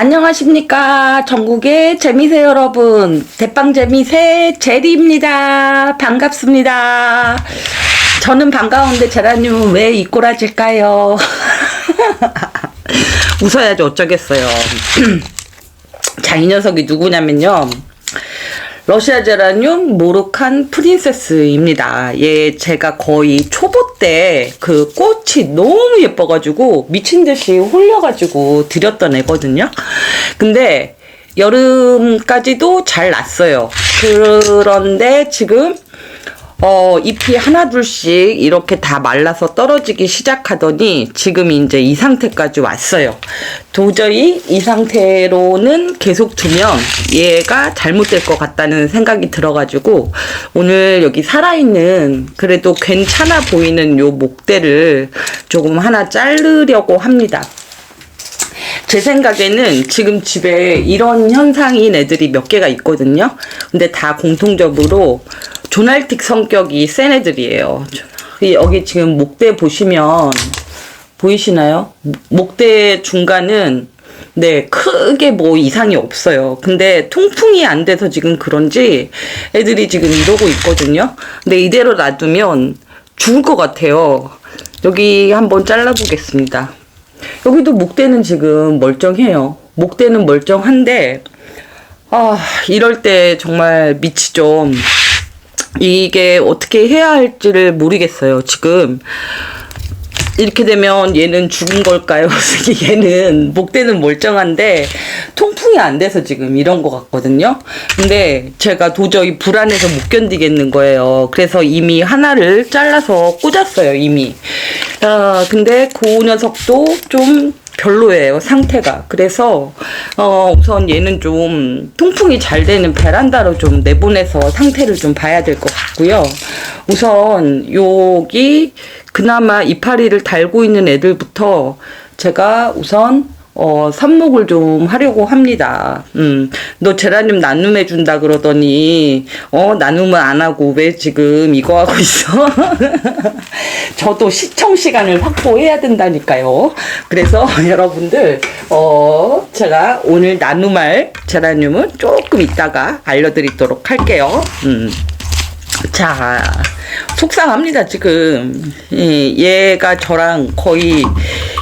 안녕하십니까. 전국의 재미새 여러분. 대빵 재미새 제리입니다. 반갑습니다. 저는 반가운데 제라님은 왜 이꼬라질까요? 웃어야지 어쩌겠어요. 자, 이 녀석이 누구냐면요. 러시아 제라늄 모로칸 프린세스입니다. 얘 제가 거의 초보 때 그 꽃이 너무 예뻐가지고 미친 듯이 홀려가지고 드렸던 애거든요. 근데 여름까지도 잘 났어요. 그런데 지금 어, 잎이 하나 둘씩 이렇게 다 말라서 떨어지기 시작하더니 지금 이제 이 상태까지 왔어요. 도저히 이 상태로는 계속 두면 얘가 잘못될 것 같다는 생각이 들어가지고 오늘 여기 살아있는 그래도 괜찮아 보이는 요 목대를 조금 하나 자르려고 합니다. 제 생각에는 지금 집에 이런 현상인 애들이 몇 개가 있거든요. 근데 다 공통적으로 조날틱 성격이 센 애들이에요. 이- 여기 지금 목대 보시면 보이시나요? 목대 중간은 네, 크게 뭐 이상이 없어요. 근데 통풍이 안 돼서 지금 그런지 애들이 지금 이러고 있거든요. 근데 이대로 놔두면 죽을 것 같아요. 여기 한번 잘라보겠습니다. 여기도 목대는 지금 멀쩡해요. 목대는 멀쩡한데, 아, 이럴 때 정말 미치죠. 이게 어떻게 해야 할지를 모르겠어요. 지금 이렇게 되면 얘는 죽은 걸까요? 얘는 목대는 멀쩡한데 통풍이 안 돼서 지금 이런 것 같거든요. 근데 제가 도저히 불안해서 못 견디겠는 거예요. 그래서 이미 하나를 잘라서 꽂았어요. 이미. 아 근데 그 녀석도 좀 별로예요 상태가. 그래서 어 우선 얘는 좀 통풍이 잘 되는 베란다로 좀 내보내서 상태를 좀 봐야 될 것 같고요. 우선 여기 그나마 이파리를 달고 있는 애들부터 제가 우선 어, 삽목을 좀 하려고 합니다. 음, 너 제라늄 나눔해 준다 그러더니, 어, 나눔을 안 하고 왜 지금 이거 하고 있어? 저도 시청 시간을 확보해야 된다니까요. 그래서 여러분들, 어, 제가 오늘 나눔할 제라늄은 조금 이따가 알려드리도록 할게요. 음. 자, 속상합니다, 지금. 예, 얘가 저랑 거의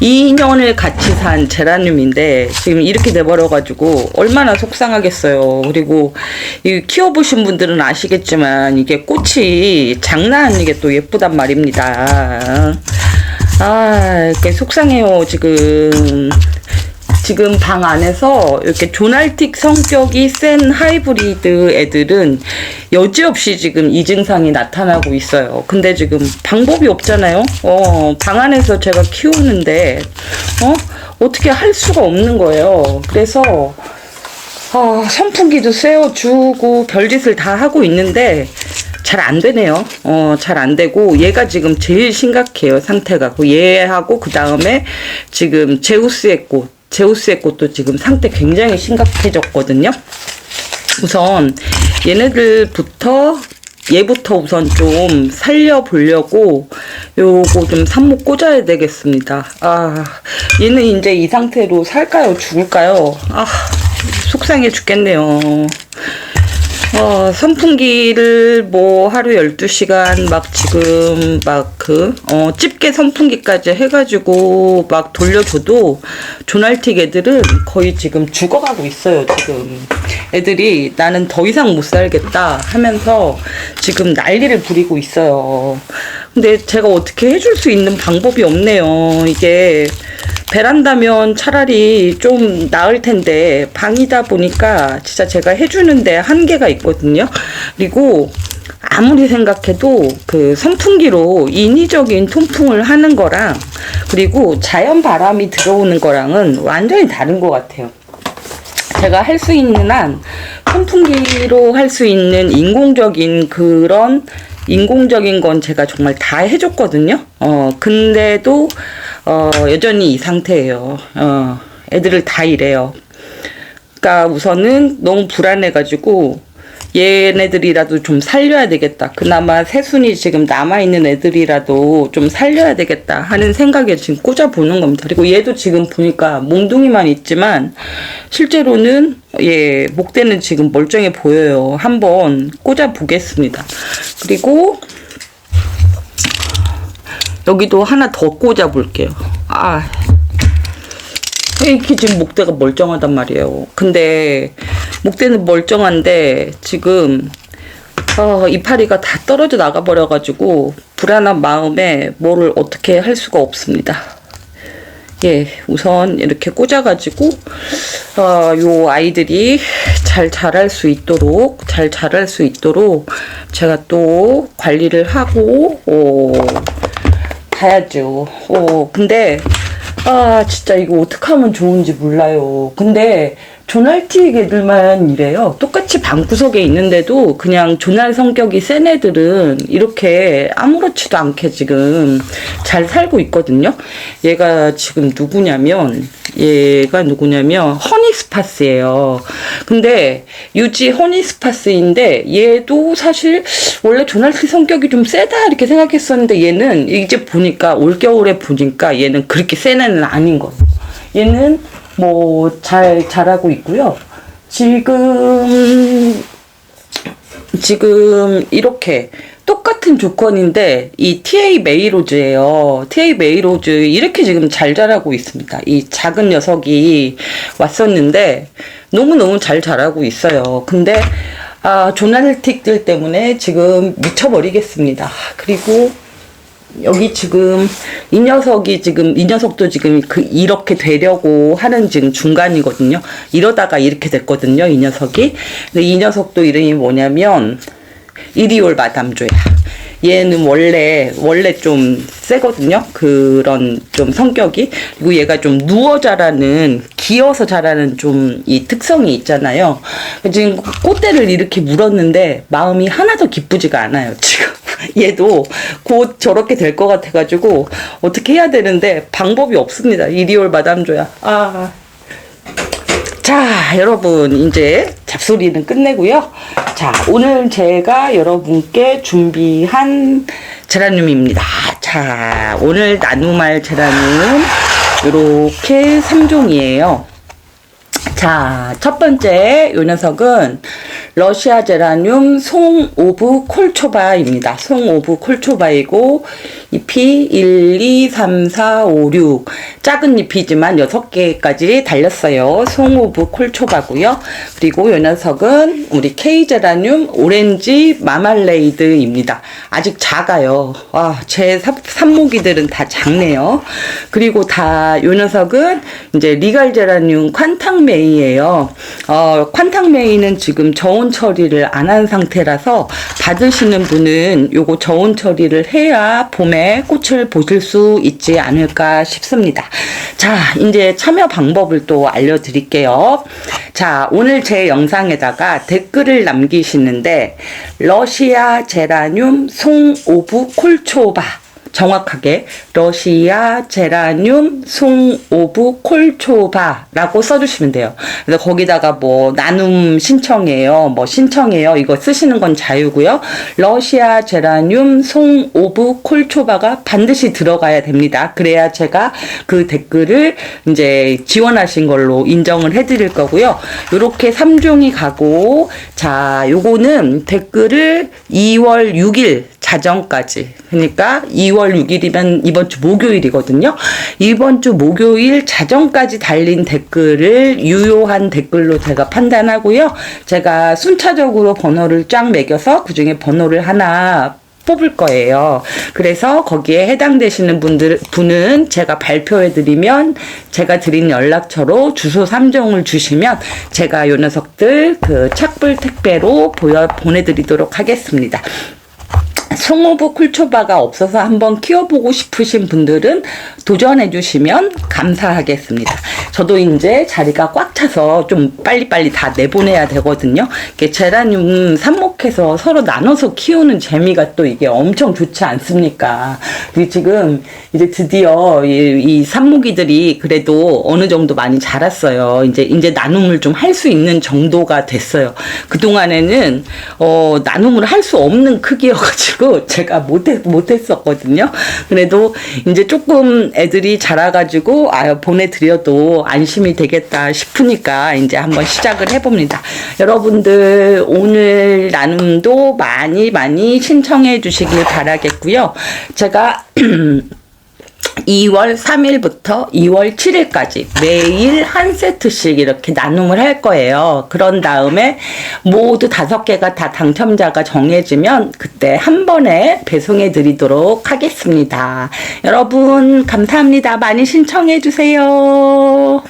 2년을 같이 산 제라늄인데, 지금 이렇게 돼버려가지고, 얼마나 속상하겠어요. 그리고, 이 키워보신 분들은 아시겠지만, 이게 꽃이 장난 아니게 또 예쁘단 말입니다. 아, 속상해요, 지금. 지금 방 안에서 이렇게 조날틱 성격이 센 하이브리드 애들은 여지없이 지금 이 증상이 나타나고 있어요. 근데 지금 방법이 없잖아요. 어, 방 안에서 제가 키우는데, 어, 어떻게 할 수가 없는 거예요. 그래서, 어, 선풍기도 쐬어주고 별짓을 다 하고 있는데, 잘안 되네요. 어, 잘 안 되고, 얘가 지금 제일 심각해요, 상태가. 그 얘하고, 그 다음에 지금 제우스의 꽃, 제우스의 꽃도 지금 상태 굉장히 심각해졌거든요. 우선, 얘네들부터, 얘부터 우선 좀 살려보려고, 요거 좀 삽목 꽂아야 되겠습니다. 아, 얘는 이제 이 상태로 살까요? 죽을까요? 아, 속상해 죽겠네요. 어, 선풍기를 뭐 하루 12시간 막 지금 막 그, 어, 집게 선풍기까지 해가지고 막 돌려줘도 조날틱 애들은 거의 지금 죽어가고 있어요, 지금. 애들이 나는 더 이상 못 살겠다 하면서 지금 난리를 부리고 있어요. 근데 제가 어떻게 해줄 수 있는 방법이 없네요. 이게 베란다면 차라리 좀 나을 텐데 방이다 보니까 진짜 제가 해주는데 한계가 있거든요. 그리고 아무리 생각해도 그 선풍기로 인위적인 통풍을 하는 거랑 그리고 자연 바람이 들어오는 거랑은 완전히 다른 것 같아요. 제가 할 수 있는 한 선풍기로 할 수 있는 인공적인 그런 인공적인 건 제가 정말 다 해줬거든요. 어, 근데도, 어, 여전히 이 상태예요. 어, 애들을 다 이래요. 그러니까 우선은 너무 불안해가지고 얘네들이라도 좀 살려야 되겠다. 그나마 새순이 지금 남아있는 애들이라도 좀 살려야 되겠다 하는 생각에 지금 꽂아보는 겁니다. 그리고 얘도 지금 보니까 몽둥이만 있지만 실제로는 예, 목대는 지금 멀쩡해 보여요. 한번 꽂아보겠습니다. 그리고 여기도 하나 더 꽂아 볼게요. 아, 이렇게 지금 목대가 멀쩡하단 말이에요. 근데 목대는 멀쩡한데 지금 어, 이파리가 다 떨어져 나가버려가지고 불안한 마음에 뭐를 어떻게 할 수가 없습니다. 예, 우선 이렇게 꽂아가지고 어, 요 아이들이 잘 자랄 수 있도록 잘 자랄 수 있도록 제가 또 관리를 하고 어, 봐야죠. 어, 근데 아 진짜 이거 어떻게 하면 좋은지 몰라요. 근데 조날티 애들만 이래요. 똑같이 방구석에 있는데도 그냥 조날 성격이 센 애들은 이렇게 아무렇지도 않게 지금 잘 살고 있거든요. 얘가 지금 누구냐면 얘가 누구냐면 허니스파스예요. 근데 유지 허니스파스인데 얘도 사실 원래 조날티 성격이 좀 세다 이렇게 생각했었는데 얘는 이제 보니까 올겨울에 보니까 얘는 그렇게 센 애는 아닌 거예요. 얘는 뭐 잘 자라고 있고요. 지금 지금 이렇게 똑같은 조건인데 이 TA 메이로즈예요. TA 메이로즈 이렇게 지금 잘 자라고 있습니다. 이 작은 녀석이 왔었는데 너무너무 잘 자라고 있어요. 근데 아, 조날틱들 때문에 지금 미쳐버리겠습니다. 그리고 여기 지금 이 녀석이 지금 이 녀석도 지금 그 이렇게 되려고 하는 지금 중간이거든요. 이러다가 이렇게 됐거든요. 이 녀석이. 근데 이 녀석도 이름이 뭐냐면 이리올 마담조야. 얘는 원래 원래 좀 세거든요. 그런 좀 성격이 그리고 얘가 좀 누워 자라는 기어서 자라는 좀 이 특성이 있잖아요. 지금 꽃대를 이렇게 물었는데 마음이 하나도 기쁘지가 않아요. 지금 얘도 곧 저렇게 될 것 같아가지고 어떻게 해야 되는데 방법이 없습니다. 이리올 마담조야. 아. 자, 여러분, 이제 잡소리는 끝내고요. 자, 오늘 제가 여러분께 준비한 제라늄입니다. 자, 오늘 나눔할 제라늄, 요렇게 3종이에요. 자, 첫 번째 요 녀석은 러시아 제라늄 송 오브 콜초바입니다. 송 오브 콜초바이고 잎이 1, 2, 3, 4, 5, 6 작은 잎이지만 6개까지 달렸어요. 송 오브 콜초바고요. 그리고 요 녀석은 우리 K 제라늄 오렌지 마말레이드입니다. 아직 작아요. 와, 제 삽- 삽목이들은 다 작네요. 그리고 다 요 녀석은 이제 리갈 제라늄 콴탕메이예요. 어, 콴탕메이는 지금 저온 처리를 안 한 상태라서 받으시는 분은 요거 저온 처리를 해야 봄에 꽃을 보실 수 있지 않을까 싶습니다. 자, 이제 참여 방법을 또 알려드릴게요. 자, 오늘 제 영상에다가 댓글을 남기시는데 러시아 제라늄 송 오브 콜초바 정확하게 러시아 제라늄 송 오브 콜초바라고 써주시면 돼요. 그래서 거기다가 뭐 나눔 신청해요, 뭐 신청해요 이거 쓰시는 건 자유고요. 러시아 제라늄 송 오브 콜초바가 반드시 들어가야 됩니다. 그래야 제가 그 댓글을 이제 지원하신 걸로 인정을 해드릴 거고요. 요렇게 3종이 가고 자 요거는 댓글을 2월 6일 자정까지. 그러니까 2월 6일이면 이번 주 목요일이거든요. 이번 주 목요일 자정까지 달린 댓글을 유효한 댓글로 제가 판단하고요. 제가 순차적으로 번호를 쫙 매겨서 그 중에 번호를 하나 뽑을 거예요. 그래서 거기에 해당되시는 분들, 분은 제가 발표해드리면 제가 드린 연락처로 주소 3종을 주시면 제가 요 녀석들 그 착불 택배로 보여, 보내드리도록 하겠습니다. 송호부 쿨초바가 없어서 한번 키워보고 싶으신 분들은 도전해 주시면 감사하겠습니다. 저도 이제 자리가 꽉꽉 차서 좀 빨리빨리 다 내보내야 되거든요. 이게 제라늄 삽목해서 서로 나눠서 키우는 재미가 또 이게 엄청 좋지 않습니까? 지금 이제 드디어 이, 이 삽목이들이 그래도 어느 정도 많이 자랐어요. 이제 이제 나눔을 좀 할 수 있는 정도가 됐어요. 그 동안에는 어 나눔을 할 수 없는 크기여 가지고 제가 못했 못했었거든요. 그래도 이제 조금 애들이 자라가지고 아 보내드려도 안심이 되겠다 싶으니까 이제 한번 시작을 해봅니다. 여러분들 오늘 나눔도 많이 많이 신청해 주시길 바라겠고요. 제가 2월 3일부터 2월 7일까지 매일 한 세트씩 이렇게 나눔을 할 거예요. 그런 다음에 모두 다섯 개가 다 당첨자가 정해지면 그때 한 번에 배송해 드리도록 하겠습니다. 여러분, 감사합니다. 많이 신청해 주세요.